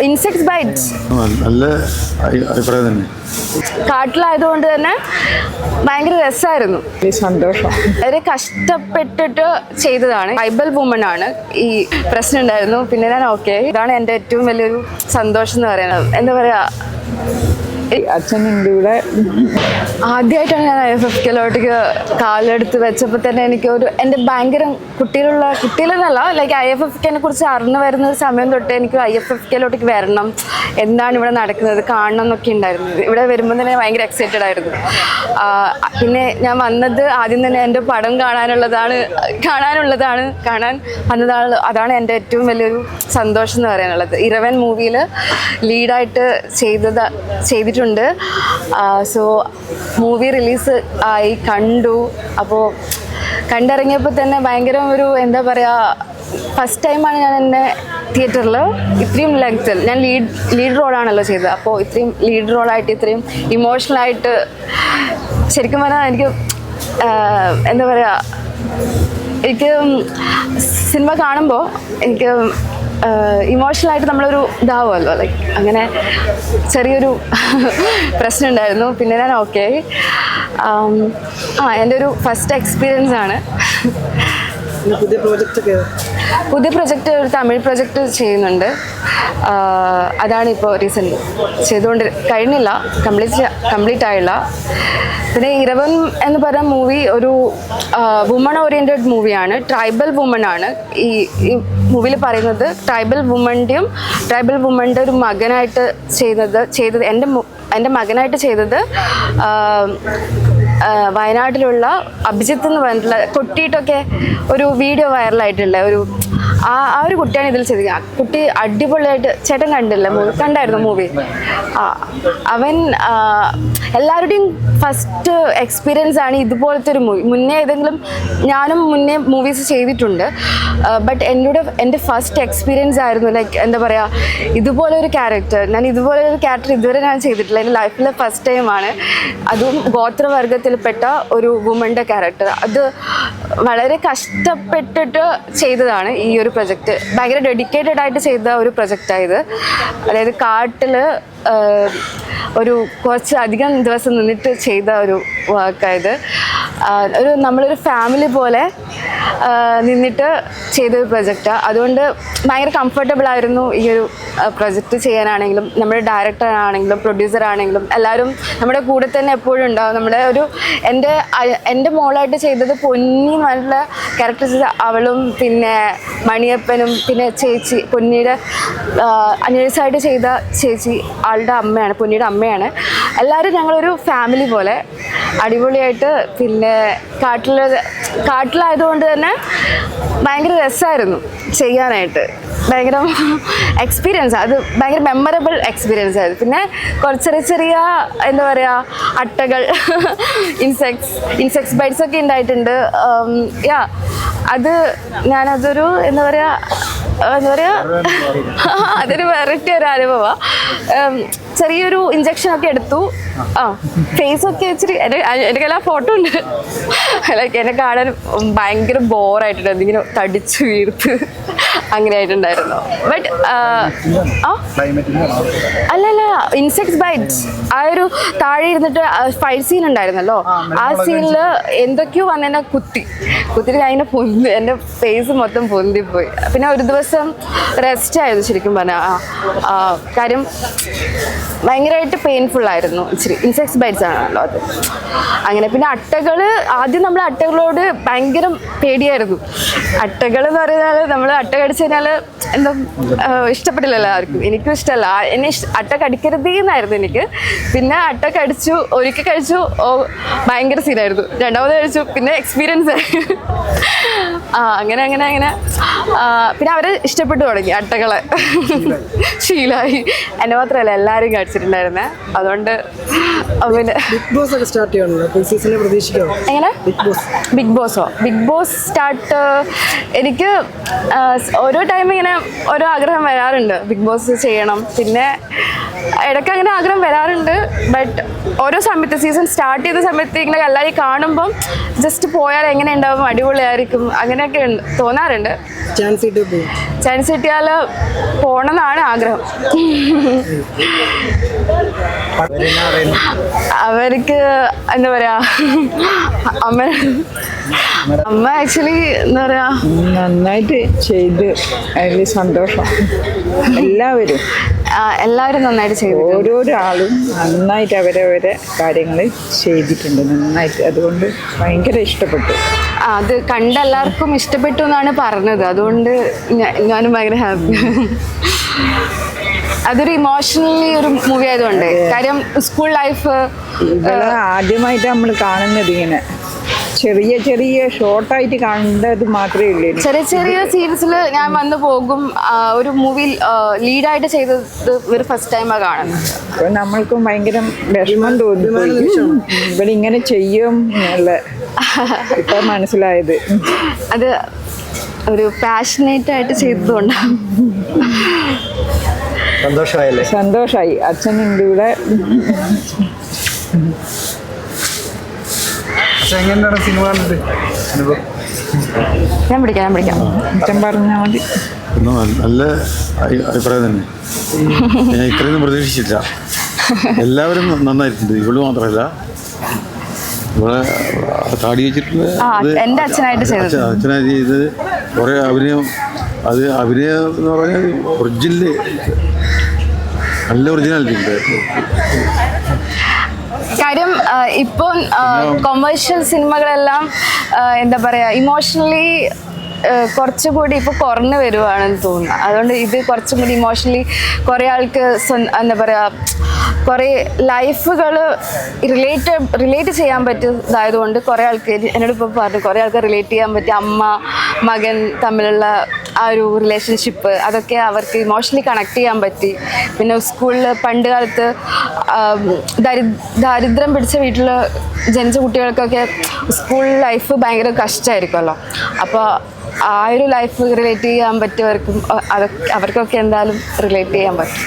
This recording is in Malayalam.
ഇൻസെക്ട്സ് ബൈറ്റ് നല്ല അഭി- അഭിപ്രായം തന്നെ. കാട്ടിലായതുകൊണ്ട് തന്നെ ഭയങ്കര രസമായിരുന്നു സന്തോഷം. വളരെ കഷ്ടപ്പെട്ടിട്ട് ചെയ്തതാണ്. ട്രൈബൽ വുമൺ ആണ് ഈ പ്രശ്നം ഉണ്ടായിരുന്നു. പിന്നെ ഞാൻ ഓക്കെ ഇതാണ് എന്റെ ഏറ്റവും വലിയൊരു സന്തോഷം എന്ന് പറയുന്നത്. എന്താ പറയാ? അച്ഛനുണ്ട് ഇവിടെ ആദ്യമായിട്ടാണ് ഞാൻ ഐ എഫ് എഫ് കെലോട്ടേക്ക് കാലെടുത്ത് വെച്ചപ്പോൾ തന്നെ എനിക്ക് ഒരു എന്റെ ഭയങ്കര കുട്ടിയിലുള്ള കുട്ടിയിലെന്നല്ല ലൈക്ക് ഐ എഫ് എഫ് കെനെ കുറിച്ച് അറിഞ്ഞു വരുന്ന സമയം തൊട്ട് എനിക്ക് ഐ എഫ് എഫ് കെലോട്ടേക്ക് വരണം. എന്താണ് ഇവിടെ നടക്കുന്നത്? കാണണം എന്നൊക്കെ ഉണ്ടായിരുന്നു. ഇവിടെ വരുമ്പോൾ തന്നെ ഭയങ്കര എക്സൈറ്റഡ് ആയിരുന്നു. പിന്നെ ഞാൻ വന്നത് ആദ്യം തന്നെ എന്റെ പടം കാണാനുള്ളതാണ് കാണാനുള്ളതാണ് കാണാൻ വന്നതാണ് അതാണ് എന്റെ ഏറ്റവും വലിയൊരു സന്തോഷം എന്ന് പറയാനുള്ളത്. ഇറവൻ മൂവിയിൽ ലീഡായിട്ട് ചെയ്തത് ചെയ്തിട്ടുണ്ട്. സോ മൂവി റിലീസ് ആയി കണ്ടു. അപ്പോൾ കണ്ടിറങ്ങിയപ്പോൾ തന്നെ ഭയങ്കര ഒരു എന്താ പറയുക ഫസ്റ്റ് ടൈമാണ് ഞാൻ എന്റെ തിയേറ്ററിൽ ഇത്രയും ലെങ്ത്തിൽ ഞാൻ ലീഡ് ലീഡ് റോളാണല്ലോ ചെയ്തത്. അപ്പോൾ ഇത്രയും ലീഡ് റോളായിട്ട് ഇത്രയും ഇമോഷണലായിട്ട് ശരിക്കും പറഞ്ഞാൽ എനിക്ക് എന്താ പറയുക എനിക്ക് സിനിമ കാണുമ്പോൾ എനിക്ക് ഇമോഷണലായിട്ട് നമ്മളൊരു ഇതാവുമല്ലോ. ലൈക്ക് അങ്ങനെ ചെറിയൊരു പ്രശ്നം ഉണ്ടായിരുന്നു പിന്നെ ഞാൻ ഓക്കെ ആ എന്റെ ഒരു ഫസ്റ്റ് എക്സ്പീരിയൻസ് ആണ് പുതിയ പ്രോജക്റ്റ് പുതിയ പ്രൊജക്റ്റ് ഒരു തമിഴ് പ്രൊജക്റ്റ് ചെയ്യുന്നുണ്ട്. അതാണ് ഇപ്പോൾ റീസെന്റ് ചെയ്തുകൊണ്ട് കഴിഞ്ഞില്ല. കംപ്ലീറ്റ് കംപ്ലീറ്റ് ആയില്ല. പിന്നെ ഇരവൻ എന്ന് പറഞ്ഞ മൂവി ഒരു വുമൺ ഓറിയന്റഡ് മൂവിയാണ് ട്രൈബൽ വുമൺ ആണ്. ഈ ഈ മൂവിയിൽ പറയുന്നത് ട്രൈബൽ വുമന്റെയും ട്രൈബൽ വുമന്റെ ഒരു മകനായിട്ട് ചെയ്യുന്നത് ചെയ്തത് എന്റെ എന്റെ മകനായിട്ട് ചെയ്തത് വയനാട്ടിലുള്ള അഭിജിത്ത് എന്ന് പറഞ്ഞിട്ടുള്ള കൊട്ടിയിട്ടൊക്കെ ഒരു വീഡിയോ വൈറലായിട്ടുള്ള ഒരു ആ ആ ഒരു കുട്ടിയാണ് ഇതിൽ ആ കുട്ടി അടിപൊളിയായിട്ട് ചേട്ടൻ കണ്ടില്ല? മൂവി കണ്ടായിരുന്നു മൂവി ആ അവൻ എല്ലാവരുടെയും ഫസ്റ്റ് എക്സ്പീരിയൻസ് ആണ് ഇതുപോലത്തെ ഒരു മൂവി മുന്നേ ഏതെങ്കിലും ഞാനും മുന്നേ മൂവീസ് ചെയ്തിട്ടുണ്ട്. ബട്ട് എന്നോട് എന്റെ ഫസ്റ്റ് എക്സ്പീരിയൻസ് ആയിരുന്നു ലൈക്ക് എന്താ പറയുക ഇതുപോലെ ഒരു ക്യാരക്ടർ ഞാൻ ഇതുപോലെ ഒരു ക്യാരക്ടർ ഇതുവരെ ഞാൻ ചെയ്തിട്ടില്ല. എന്റെ ലൈഫിലെ ഫസ്റ്റ് ടൈമാണ് അതും ഗോത്രവർഗത്തിൽപ്പെട്ട ഒരു വുമന്റെ ക്യാരക്ടർ അത് വളരെ കഷ്ടപ്പെട്ടിട്ട് ചെയ്തതാണ്. ഒരു പ്രൊജക്റ്റ് ഭയങ്കര ഡെഡിക്കേറ്റഡ് ആയിട്ട് ചെയ്ത ഒരു പ്രൊജക്റ്റായത് അതായത് കാട്ടിൽ ഒരു കുറച്ച് അധികം ദിവസം നിന്നിട്ട് ചെയ്ത ഒരു വർക്കായത് ഒരു നമ്മളൊരു ഫാമിലി പോലെ നിന്നിട്ട് ചെയ്തൊരു പ്രൊജക്റ്റ്. അതുകൊണ്ട് ഭയങ്കര കംഫർട്ടബിൾ ആയിരുന്നു ഈ ഒരു പ്രൊജക്റ്റ് ചെയ്യാനാണെങ്കിലും നമ്മുടെ ഡയറക്ടർ ആണെങ്കിലും പ്രൊഡ്യൂസർ ആണെങ്കിലും എല്ലാവരും നമ്മുടെ കൂടെ തന്നെ എപ്പോഴും ഉണ്ടാവും. നമ്മുടെ ഒരു എന്റെ എന്റെ മോളായിട്ട് ചെയ്തത് പൊന്നി നല്ല ക്യാരക്ടേഴ്സ് അവളും പിന്നെ മണിയപ്പനും പിന്നെ ചേച്ചി പൊന്നിയുടെ അന്വേഷായിട്ട് ചെയ്ത ചേച്ചി ആളുടെ അമ്മയാണ് പൊന്നിയുടെ അമ്മയാണ്. എല്ലാവരും ഞങ്ങളൊരു ഫാമിലി പോലെ അടിപൊളിയായിട്ട് പിന്നെ കാട്ടിൽ കാട്ടിലായതുകൊണ്ട് തന്നെ ഭയങ്കര രസമായിരുന്നു ചെയ്യാനായിട്ട്. ഭയങ്കര എക്സ്പീരിയൻസ് അത് ഭയങ്കര മെമ്മറബിൾ എക്സ്പീരിയൻസ് ആയിരുന്നു. പിന്നെ കുറച്ച് ചെറിയ ചെറിയ എന്താ പറയുക അട്ടകൾ ഇൻസെക്ട്സ് ഇൻസെക്ട്സ് ബൈറ്റ്സ് ഒക്കെ ഉണ്ടായിട്ടുണ്ട്. യാ അത് ഞാനതൊരു എന്താ പറയുക എന്താ പറയുക അതൊരു വെറൈറ്റി ഒരു അനുഭവമാണ് ചെറിയൊരു ഇഞ്ചക്ഷൻ ഒക്കെ എടുത്തു. ആ. ഫേസ് ഒക്കെ ഇച്ചിരി എന്റെ എന്റെ കയ്യിൽ ആ ഫോട്ടോ ഉണ്ട്. ലൈക്ക് എന്നെ കാണാൻ ഭയങ്കര ബോറായിട്ടുണ്ട് എന്തെങ്കിലും തടിച്ച് വീർത്ത്. അങ്ങനെ ആയിട്ടുണ്ടായിരുന്നു ബട്ട് ആ? അല്ല ഇൻസെക്ട്സ് ബൈറ്റ്സ് ആ ഒരു താഴെ ഇരുന്നിട്ട് ഫൈറ്റ് സീൻ ഉണ്ടായിരുന്നല്ലോ. ആ സീനിൽ എന്തൊക്കെയോ വന്ന് എന്നെ കുത്തി. കുത്തിട്ട് ഞാൻ എന്നെ പൊന്തി എന്റെ ഫേസ് മൊത്തം പൊന്തിപ്പോയി. പിന്നെ ഒരു ദിവസം റെസ്റ്റ് ആയിരുന്നു ശരിക്കും പറഞ്ഞാൽ കാര്യം ഭയങ്കരമായിട്ട് പെയിൻഫുൾ ആയിരുന്നു. ഇച്ചിരി ഇൻസെക്ട്സ് ബൈറ്റ്സ് ആണല്ലോ അത്. അങ്ങനെ പിന്നെ അട്ടകൾ ആദ്യം നമ്മൾ അട്ടകളോട് ഭയങ്കര പേടിയായിരുന്നു. അട്ടകൾ എന്ന് പറയുന്നത് നമ്മൾ അട്ട കടിച്ചു കഴിഞ്ഞാൽ എന്താ ഇഷ്ടപ്പെട്ടില്ലല്ലോ ആർക്കും എനിക്കും ഇഷ്ടമല്ല എന്നെ അട്ട കടിക്കരുത് എന്നായിരുന്നു എനിക്ക്. പിന്നെ അട്ട കടിച്ചു ഒരിക്കൽ കഴിച്ചു ഓ ഭയങ്കര സീനായിരുന്നു. രണ്ടാമത് കഴിച്ചു പിന്നെ എക്സ്പീരിയൻസ് ആയി ആ അങ്ങനെ അങ്ങനെ അങ്ങനെ. പിന്നെ അവരെ ഇഷ്ടപ്പെട്ടു തുടങ്ങി അട്ടകളെ. ശീലമായി എന്നെ മാത്രമല്ല എല്ലാവരും കഴിച്ചിട്ടുണ്ടായിരുന്നേ അതുകൊണ്ട് പിന്നെ ബിഗ് ബോസ് ഒക്കെ സ്റ്റാർട്ട് സീസണിൽ എങ്ങനെ? ബിഗ് ബോസ് ബിഗ് ബോസോ ബിഗ് ബോസ് സ്റ്റാർട്ട് എനിക്ക് ഓരോ ടൈം ഇങ്ങനെ ഓരോ ആഗ്രഹം വരാറുണ്ട്. ബിഗ് ബോസ് ചെയ്യണം. പിന്നെ ഇടയ്ക്ക് അങ്ങനെ ആഗ്രഹം വരാറുണ്ട്. ബട്ട് ഓരോ സമയത്ത് സീസൺ സ്റ്റാർട്ട് ചെയ്ത സമയത്ത് ഇങ്ങനെ എല്ലാവരും കാണുമ്പം ജസ്റ്റ് പോയാൽ എങ്ങനെ ഉണ്ടാവും അടിപൊളിയായിരിക്കും അങ്ങനെയൊക്കെ തോന്നാറുണ്ട്. ചാൻസ് കിട്ടിയാൽ പോണെന്നാണ് ആഗ്രഹം. അവർക്ക് എന്താ പറയാ? അമ്മ അമ്മ ആക്ച്വലി എന്താ പറയാ നന്നായിട്ട് ചെയ്ത്. അതിൽ സന്തോഷം. എല്ലാവരും. എല്ലാവരും നന്നായിട്ട് ചെയ്തു ഓരോരോ ആളും നന്നായിട്ട് അവരവരെ കാര്യങ്ങൾ ചെയ്തിട്ടുണ്ട് നന്നായിട്ട്. അതുകൊണ്ട് ഭയങ്കര ഇഷ്ടപ്പെട്ടു. അത് കണ്ട എല്ലാവർക്കും ഇഷ്ടപ്പെട്ടു എന്നാണ് പറഞ്ഞത്. അതുകൊണ്ട് ഞാനും ഭയങ്കര ഹാപ്പി അതൊരു ഇമോഷണലി ഒരു മൂവി ആയതുകൊണ്ട്. കാര്യം സ്കൂൾ ലൈഫ് ആദ്യമായിട്ട് നമ്മൾ കാണുന്നത് ഇങ്ങനെ. ചെറിയ ചെറിയ ഷോർട്ടായിട്ട് കണ്ടത് മാത്രമേ ഉള്ളൂ. ചെറിയ ചെറിയ സീൻസിൽ ഞാൻ വന്നു പോകും. ആ, ഒരു മൂവിയിൽ ലീഡായിട്ട് ചെയ്തത് ഒരു ഫസ്റ്റ് ടൈമാണ് കാണുന്നത്. അപ്പോൾ നമ്മൾക്കും ഭയങ്കര വിഷമം തോന്നുന്നു ഇവിടെ ഇങ്ങനെ ചെയ്യും എന്നുള്ള ഇപ്പൊ മനസ്സിലായത്. അത് ഒരു പാഷനേറ്റ് ആയിട്ട് ചെയ്തതുകൊണ്ടാണ്. സന്തോഷമായല്ലേ? അച്ഛൻ അച്ഛനുണ്ട് ഇവിടെ പക്ഷെ എങ്ങനെയാണ് സിനിമ കണ്ടിട്ട്? അനുഭവം? ഞാൻ പിടിക്കാം ഞാൻ പിടിക്കാം. അച്ഛൻ പറഞ്ഞാൽ മതി. നല്ല- അഭിപ്രായം തന്നെ. ഞാൻ ഇത്രയൊന്നും പ്രതീക്ഷിച്ചില്ല എല്ലാവരും നന്നായിട്ടുണ്ട്. ഇവൾ മാത്രമല്ല. ഇവിടെ താടി വെച്ചിട്ടുള്ള എന്റെ അച്ഛനായിട്ട് ചെയ്തത്. അച്ഛൻ- അച്ഛനായിട്ട് ചെയ്ത് കുറേ അഭിനയം അത് അഭിനയം എന്ന് പറഞ്ഞാൽ ഒറിജിനൽ നല്ല ഒറിജിനാലിറ്റി ഉണ്ട്. കാര്യം ഇപ്പോൾ കൊമേഴ്ഷ്യൽ സിനിമകളെല്ലാം എന്താ പറയുക ഇമോഷണലി കുറച്ചുകൂടി ഇപ്പോൾ കുറഞ്ഞു വരുവാണെന്ന് തോന്നുന്നു. അതുകൊണ്ട് ഇത് കുറച്ചും കൂടി ഇമോഷണലി കുറേ ആൾക്ക് എന്താ പറയുക കുറേ ലൈഫുകൾ റിലേറ്റ് റിലേറ്റ് ചെയ്യാൻ പറ്റിയതായതുകൊണ്ട് കുറേ ആൾക്ക് എന്നോട് ഇപ്പോൾ പറഞ്ഞു കുറേ ആൾക്ക് റിലേറ്റ് ചെയ്യാൻ പറ്റിയ അമ്മ മകൻ തമ്മിലുള്ള ആ ഒരു റിലേഷൻഷിപ്പ് അതൊക്കെ അവർക്ക് ഇമോഷണലി കണക്ട് ചെയ്യാൻ പറ്റി. പിന്നെ സ്കൂളിൽ പണ്ട് കാലത്ത് ദരി ദാരിദ്ര്യം പിടിച്ച വീട്ടിൽ ജനിച്ച കുട്ടികൾക്കൊക്കെ സ്കൂൾ ലൈഫ് ഭയങ്കര കഷ്ടമായിരിക്കുമല്ലോ അപ്പോൾ ആ ഒരു ലൈഫ് റിലേറ്റ് ചെയ്യാൻ പറ്റിയവർക്കും അതൊക്കെ അവർക്കൊക്കെ എന്തായാലും റിലേറ്റ് ചെയ്യാൻ പറ്റും.